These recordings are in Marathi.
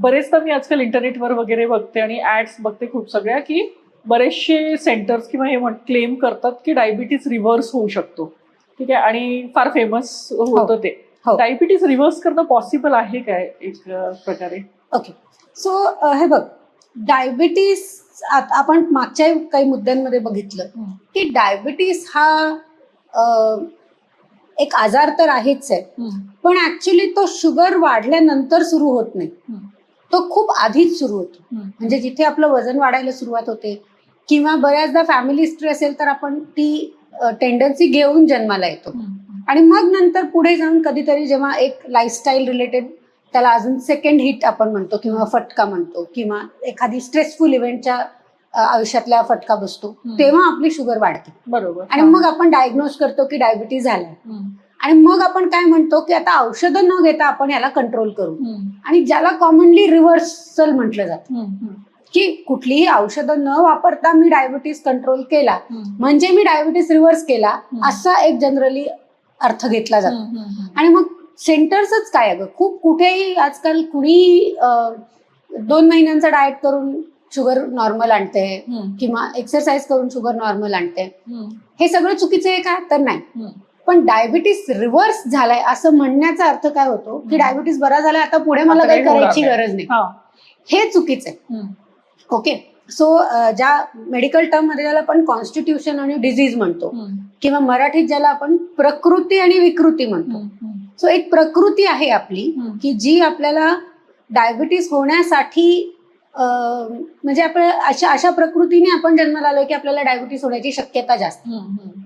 बरेचदा मी आजकाल इंटरनेटवर वगैरे बघते आणि ऍड्स बघते खूप सगळ्या की बरेचसे सेंटर्स किंवा हे क्लेम करतात की डायबिटीज रिव्हर्स होऊ शकतो. ठीक आहे? आणि फार फेमस होतं ते. हो. डायबिटीज रिव्हर्स करणं पॉसिबल आहे काय एक प्रकारे? ओके सो हे बघ. डायबिटीस आपण मागच्या काही मुद्द्यांमध्ये बघितलं की डायबिटीस हा एक आजार तर आहेच आहे. पण ऍक्च्युली तो शुगर वाढल्यानंतर सुरू होत नाही. तो खूप आधीच सुरू होतो. म्हणजे जिथे आपलं वजन वाढायला सुरुवात होते किंवा बऱ्याचदा फॅमिली हिस्ट्री असेल तर आपण ती टेंडन्सी घेऊन जन्माला येतो. आणि मग नंतर पुढे जाऊन कधीतरी जेव्हा एक लाईफस्टाईल रिलेटेड त्याला अजून सेकंड हिट आपण म्हणतो किंवा फटका म्हणतो किंवा एखादी स्ट्रेसफुल इव्हेंटच्या आयुष्यातला फटका बसतो. तेव्हा आपली शुगर वाढते. बरोबर. आणि मग आपण डायग्नोज करतो की डायबिटीज झालाय. आणि मग आपण काय म्हणतो की आता औषधं न घेता आपण याला कंट्रोल करू. आणि ज्याला कॉमनली रिव्हर्सल म्हटलं जातं. की कुठलीही औषधं न वापरता मी डायबिटीस कंट्रोल केला म्हणजे मी डायबिटीस रिव्हर्स केला. असा एक जनरली अर्थ घेतला जातो. आणि मग सेंटर्सच काय अगं? खूप कुठेही आजकाल कुणी अं, दोन महिन्यांचा डाएट करून शुगर नॉर्मल आणते किंवा एक्सरसाइज करून शुगर नॉर्मल आणते. हे सगळं चुकीचं आहे का? तर नाही. पण डायबिटीस रिव्हर्स झालाय असं म्हणण्याचा अर्थ काय होतो? की. डायबिटीस बरा झालाय आता पुढे मला काही करायची. गरज नाही. हे. चुकीचं आहे. ओके सो ज्या मेडिकल टर्ममध्ये ज्याला आपण कॉन्स्टिट्यूशन आणि डिझीज म्हणतो किंवा मराठीत ज्याला आपण प्रकृती आणि विकृती म्हणतो. सो एक प्रकृती आहे आपली की जी आपल्याला डायबिटीस होण्यासाठी म्हणजे आपण अशा अशा प्रकृतीने आपण जन्माला आलोय की आपल्याला डायबिटीस होण्याची शक्यता जास्त.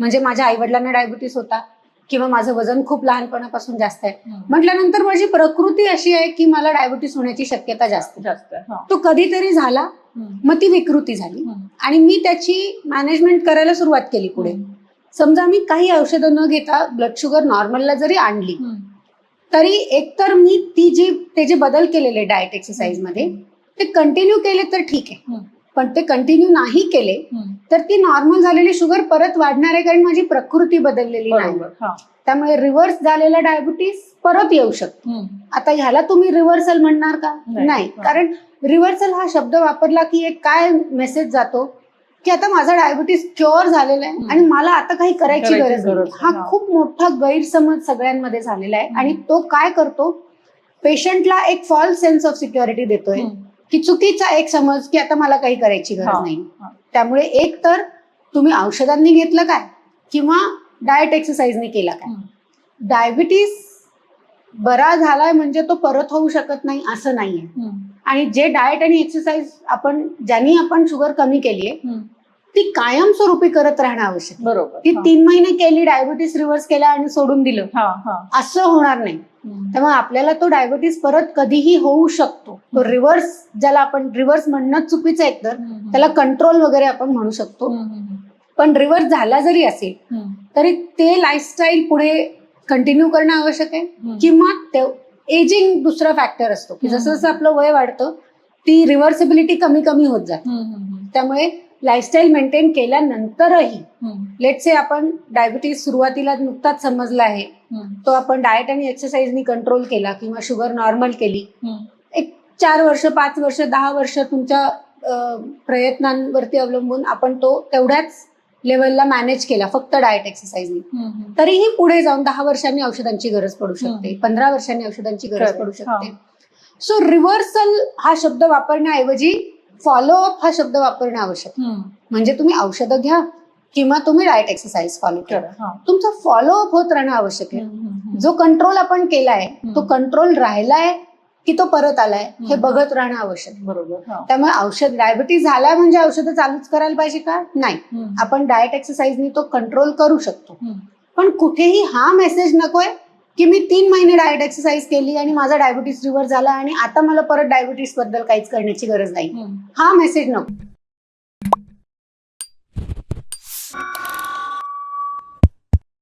म्हणजे माझ्या आई वडिलांना डायबिटीस होता किंवा माझं वजन खूप लहानपणापासून जास्त आहे. म्हटल्यानंतर माझी प्रकृती अशी आहे की मला डायबिटीस होण्याची शक्यता जास्त. जास्त. तो कधीतरी झाला मग ती विकृती झाली. आणि मी त्याची मॅनेजमेंट करायला सुरुवात केली पुढे. समजा मी काही औषधं न घेता ब्लड शुगर नॉर्मलला जरी आणली तरी एकतर मी ती जी ते जे बदल केलेले डाएट एक्सरसाइजमध्ये ते कंटिन्यू केले तर ठीक आहे. पण ते कंटिन्यू नाही केले तर ती नॉर्मल झालेली शुगर परत वाढणार आहे कारण माझी प्रकृती बदललेली नाही. त्यामुळे रिव्हर्स झालेला डायबिटीस परत येऊ शकतो. आता ह्याला तुम्ही रिव्हर्सल म्हणणार का? नाही. कारण रिव्हर्सल हा शब्द वापरला की एक काय मेसेज जातो? की आता माझा डायबिटीस क्युअर झालेला आहे. आणि मला आता काही करायची गरज नाही. हा. खूप मोठा गैरसमज सगळ्यांमध्ये झालेला आहे आणि तो काय करतो? पेशंटला एक फॉल्स सेन्स ऑफ सिक्युरिटी देतोय. की चुकीचा एक समज की आता मला काही करायची गरज. नाही. त्यामुळे एक तर तुम्ही औषधांनी घेतलं काय? किंवा डाएट एक्सरसाइजनी केला काय? डायबिटीस बरा झालाय म्हणजे तो परत होऊ शकत नाही असं नाहीये. आणि जे डाएट आणि एक्सरसाइज आपण ज्यांनी आपण शुगर कमी केली आहे ती कायमस्वरूपी करत राहणं आवश्यक. बरोबर. ती. तीन महिने केली डायबिटीस रिव्हर्स केला आणि सोडून दिलं. हा हा. असं होणार नाही. त्यामुळे आपल्याला तो डायबिटीस परत कधीही होऊ शकतो. तो रिव्हर्स ज्याला आपण रिव्हर्स म्हणणं चुकीचं आहे तर त्याला कंट्रोल वगैरे आपण म्हणू शकतो. पण रिव्हर्स झाला जरी असेल तरी ते लाईफस्टाईल पुढे कंटिन्यू करणं आवश्यक आहे. किंवा एजिंग दुसरा फॅक्टर असतो. की जसं जसं आपलं वय वाढतं ती रिव्हर्सिबिलिटी कमी कमी होत जाते. त्यामुळे लाईफस्टाईल मेंटेन केल्यानंतरही लेट से आपण डायबिटीस सुरुवातीला नुकताच समजला आहे तो आपण डाएट आणि एक्सरसाइजनी कंट्रोल केला किंवा शुगर नॉर्मल केली एक चार वर्ष पाच वर्ष दहा वर्ष तुमच्या प्रयत्नांवरती अवलंबून आपण तो तेवढ्याच लेवलला मॅनेज केला फक्त डाएट एक्सरसाइजनी तरीही पुढे जाऊन दहा वर्षांनी औषधांची गरज पडू शकते. पंधरा वर्षांनी औषधांची गरज. पडू शकते. सो रिव्हर्सल हा शब्द वापरण्याऐवजी फॉलोअप हा शब्द वापरणं आवश्यक. म्हणजे तुम्ही औषधं घ्या किंवा तुम्ही डाएट एक्सरसाइज फॉलो करा तुमचा फॉलोअप होत राहणं आवश्यक आहे जो कंट्रोल आपण केलाय तो. कंट्रोल राहिलाय की तो परत आलाय हे. बघत राहणं आवश्यक. बरोबर. त्यामुळे औषध डायबिटीज झाला म्हणजे औषधं चालूच करायला पाहिजे का नाही आपण डाएट एक्सरसाइजनी तो कंट्रोल करू शकतो पण कुठेही हा मेसेज नकोय की मी तीन महिने डाएट एक्सरसाइज केली आणि माझा डायबिटीस रिव्हर झाला आणि आता मला परत डायबिटीसबद्दल काहीच करण्याची गरज नाही. हा मेसेज नको.